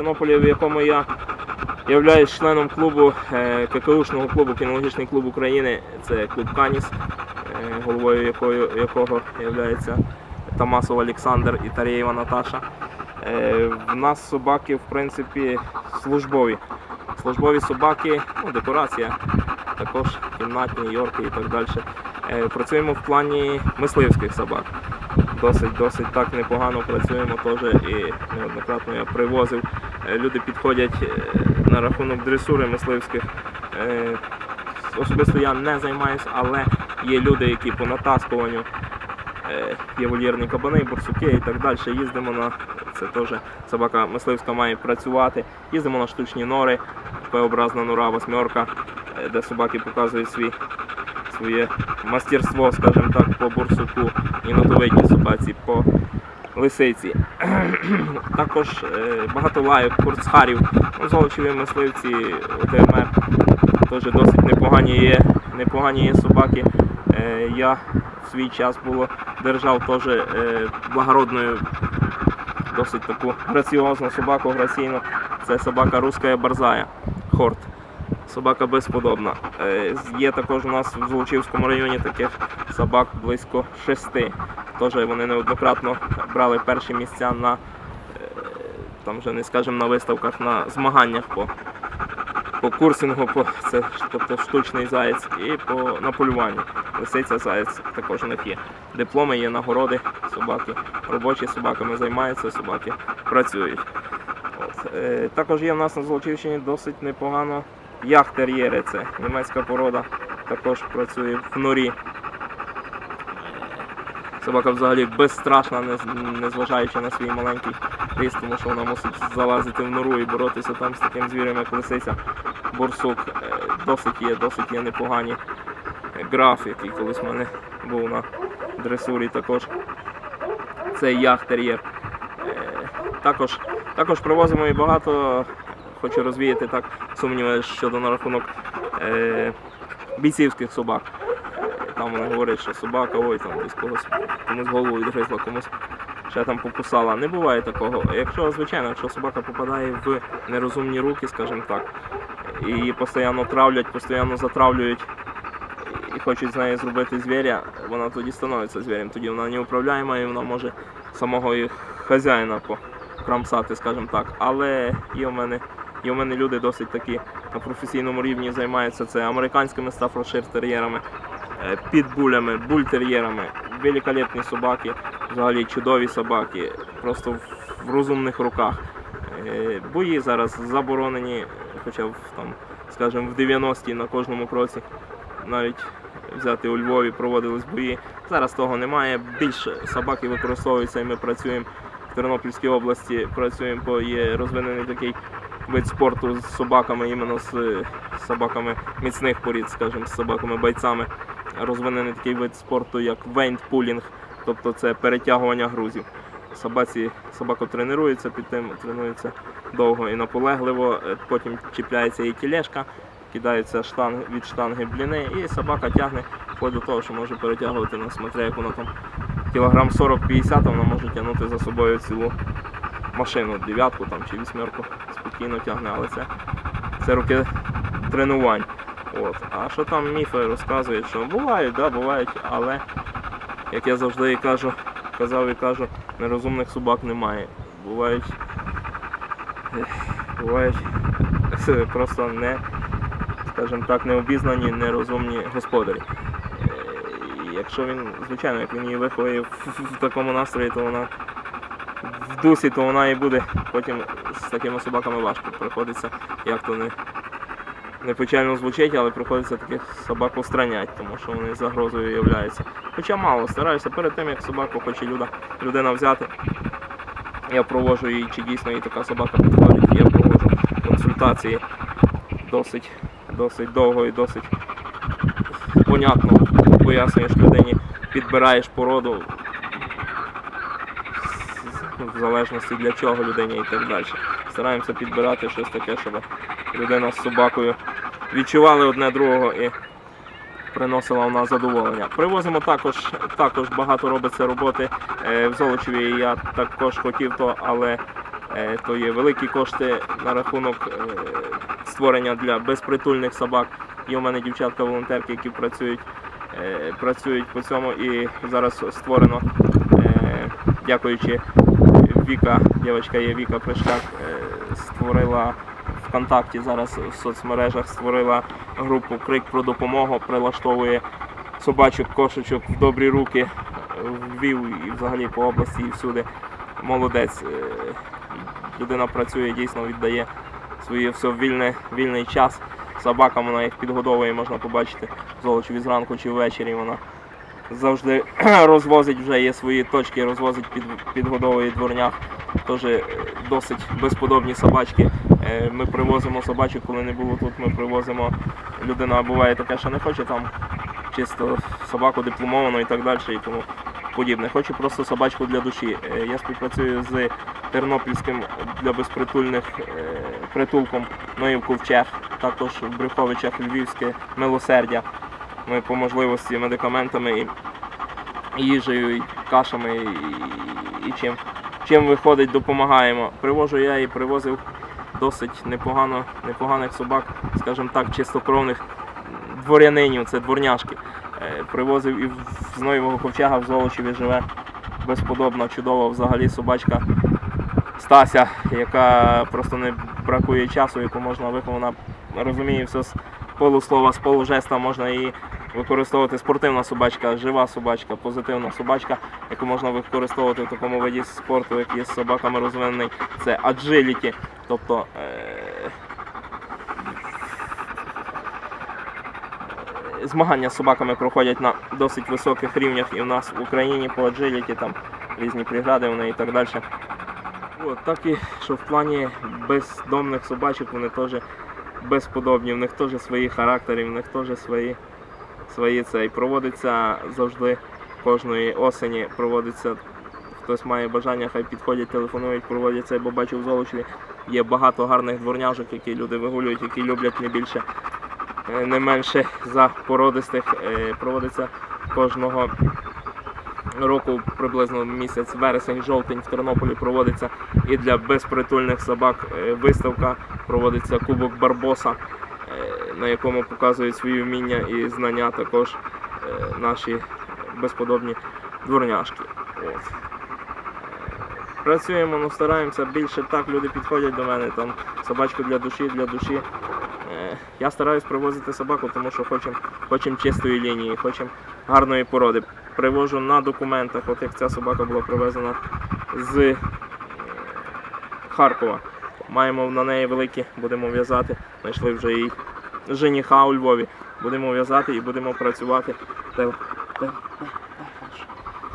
Тернополі, в якому я являюсь членом клубу е, ККУшного клубу, кінологічний клуб України. Це клуб Каніс, е, головою якою, якого є Тамасов Олександр і Тарєєва Наташа. Е, В нас собаки, в принципі, службові. Службові собаки, ну, декорація, також кімнатні, йорки і так далі. Працюємо в плані мисливських собак. Досить, досить так непогано працюємо теж і неоднократно я привозив. Е, Люди підходять е, на рахунок дресури мисливських. Е, Особисто я не займаюся, але є люди, які по натаскуванню є вольєрні кабани, борсуки і так далі. Їздимо на це теж собака мисливська має працювати. Їздимо на штучні нори, П-образна нора, восьмерка, де собаки показують свій, своє мастерство, скажімо так, по борсуку і нотовидній собаці по лисиці. Також е, багато лайок, курцхарів, золочеві мисливці, ОТМР теж досить непогані є, непогані є собаки. Е, я в свій час було держав теж е, благородною, досить таку граціозну собаку граційну. Це собака руська борзая, хорт. Собака безподобна. Е, Є також у нас в Золочівському районі таких собак близько шести. Теж вони неоднократно брали перші місця на е, там вже не скажемо на виставках, на змаганнях по по курсингу, по, це тобто штучний заєць, і по на полюванні. Лисиця заєць також у них є. Дипломи є, нагороди, собаки, робочі собаками займаються, собаки працюють. Е, також є в нас на Золочівщині досить непогано яхтер'єри, це німецька порода, також працює в норі. Собака взагалі безстрашна, незважаючи на свій маленький ріст, тому що вона мусить залазити в нору і боротися там з таким звірем, як лисиця. Борсук Е, досить є, досить є непогані. Граф, який колись в мене був на дресурі також. Це яхтер'єр. Е, Також, також привозимо і багато, хочу розвіяти так сумніви щодо на рахунок е, бійцівських собак. Там вони говорять, що собака, ой, там десь когось комусь голову відгризла, комусь ще там покусала. Не буває такого. Якщо, звичайно, якщо собака попадає в нерозумні руки, скажімо так, і її постійно травлять, постійно затравлюють і хочуть з неї зробити звіря, вона тоді становиться звірем. Тоді вона неуправляєма і вона може самого їх хазяїна покрамсати, скажімо так. Але є в мене, є в мене люди досить такі на професійному рівні займаються це американськими стафрошир-тер'єрами, е, підбулями, бультер'єрами, великолепні собаки, взагалі чудові собаки, просто в- розумних руках. Е, Бої зараз заборонені, хоча в, там, скажімо, в 90-ті на кожному кроці навіть взяти у Львові проводились бої. Зараз того немає. Більше собаки використовуються і ми працюємо в Тернопільській області, працюємо, бо є розвинений такий вид спорту з собаками, іменно з собаками міцних порід, скажімо, з собаками-бойцями. Розвинений такий вид спорту, як вейнтпулінг, тобто це перетягування грузів. Собаці, собака тренується під тим, тренується довго і наполегливо, е, потім чіпляється її тілешка, кидаються штанг, від штанги бліни, і собака тягне вплоть до того, що може перетягувати на смотря, як вона там кілограм 40-50, вона може тягнути за собою цілу машину, дев'ятку там, чи вісьмерку спокійно тягне, це, це роки тренувань. От. А що там міфи розказують, що бувають, да, бувають, але як я завжди і кажу, казав і кажу, нерозумних собак немає. Бувають, бувають просто не, скажімо так, необізнані, нерозумні господарі. Е, Якщо він, звичайно, як він її виховує в такому настрої, то вона в дусі, то вона і буде. Потім з такими собаками важко приходиться, як то не, не печально звучить, але приходиться таких собак устраняти, тому що вони загрозою являються. Хоча мало, стараюся перед тим, як собаку хоче люда, людина взяти. Я проводжу її, чи дійсно їй така собака підходить. Я проводжу консультації досить, досить довго і досить понятно пояснюєш людині, підбираєш породу в залежності для чого людині і так далі. Стараємося підбирати щось таке, щоб людина з собакою відчували одне другого і приносила в нас задоволення. Привозимо також, також багато робиться роботи е, в Золочеві. Я також хотів то, але е, то є великі кошти на рахунок е, створення для безпритульних собак. Є у мене дівчатка-волонтерки, які працюють, працюють по цьому і зараз створено, дякуючи Віка, дівчинка є Віка Пришляк, е, створила ВКонтакті зараз в соцмережах створила групу Крик про допомогу, прилаштовує собачок, кошечок в добрі руки в Львів і взагалі по області і всюди. Молодець. Е, Людина працює, дійсно віддає своє все вільне, вільний час. Собакам вона їх підгодовує, можна побачити в Золочеві зранку чи ввечері. Вона завжди розвозить, вже є свої точки, розвозить під, підгодовує дворнях. Теж е, досить безподобні собачки. Е, Ми привозимо собачок, коли не було тут, ми привозимо. Людина буває таке, що не хоче там чисто собаку дипломовану і так далі. І тому подібне. Хочу просто собачку для душі. Е, Я співпрацюю з Тернопільським для безпритульних притулком Ноїв Ковчег, також в Брюховичах Львівське милосердя. Ми по можливості медикаментами і їжею, кашами, і, чим, чим виходить, допомагаємо. Привожу я і привозив досить непогано, непоганих собак, скажімо так, чистокровних дворянинів, це дворняшки. Е, Привозив і з Ноєвого ковчега в Золочеві живе безподобна, чудова взагалі собачка Стася, яка просто не бракує часу, яку можна вихована, розуміє все з полуслова, з полужеста, можна її використовувати спортивна собачка, жива собачка, позитивна собачка, яку можна використовувати в такому виді спорту, як є з собаками розвинений, це аджиліті. Тобто е- змагання з собаками проходять на досить високих рівнях і в нас в Україні по аджиліті, там різні прегради вони і так далі. От, так і що в плані бездомних собачок вони теж безподобні, в них теж свої характери, в них теж свої, свої це. І проводиться завжди кожної осені, проводиться, хтось має бажання, хай підходять, телефонують, проводяться, бо бачу в Золочеві є багато гарних дворняжок, які люди вигулюють, які люблять не більше, е, не менше за породистих. Е, Проводиться кожного року приблизно місяць вересень-жовтень в Тернополі проводиться і для безпритульних собак е, виставка, проводиться Кубок Барбоса, на якому показують свої вміння і знання також е, наші безподобні дворняшки. От. Працюємо, ну стараємося більше так, люди підходять до мене, там собачку для душі, для душі. Е, Я стараюсь привозити собаку, тому що хочемо хочем чистої лінії, хочемо гарної породи. Привожу на документах, от як ця собака була привезена з е, Харкова. Маємо на неї великі, будемо в'язати. Знайшли вже її жениха у Львові. Будемо в'язати і будемо працювати.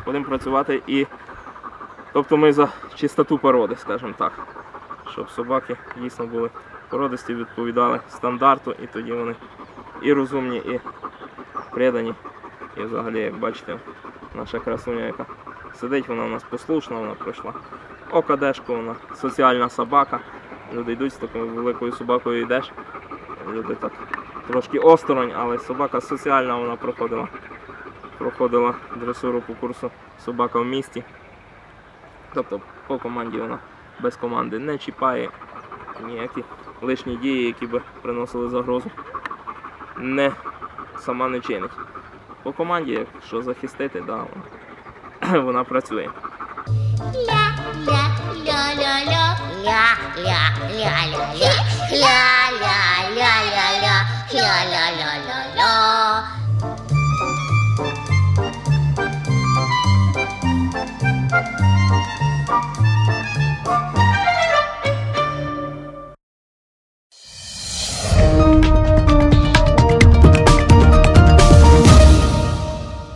Будемо працювати і. Тобто ми за чистоту породи, скажімо так. Щоб собаки дійсно були породисті, відповідали стандарту, і тоді вони і розумні, і предані. І взагалі, як бачите, наша красуня, яка сидить, вона у нас послушна, вона пройшла окадешку, вона соціальна собака. Люди йдуть з такою великою собакою йдеш. Люди так трошки осторонь, але собака соціальна, вона проходила. Проходила дресуру по курсу собака в місті. Тобто по команді вона без команди не чіпає ніякі лишні дії, які б приносили загрозу. Не сама не чинить. По команді, якщо захистити, да, вона, вона працює.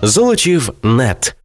Золочів нет.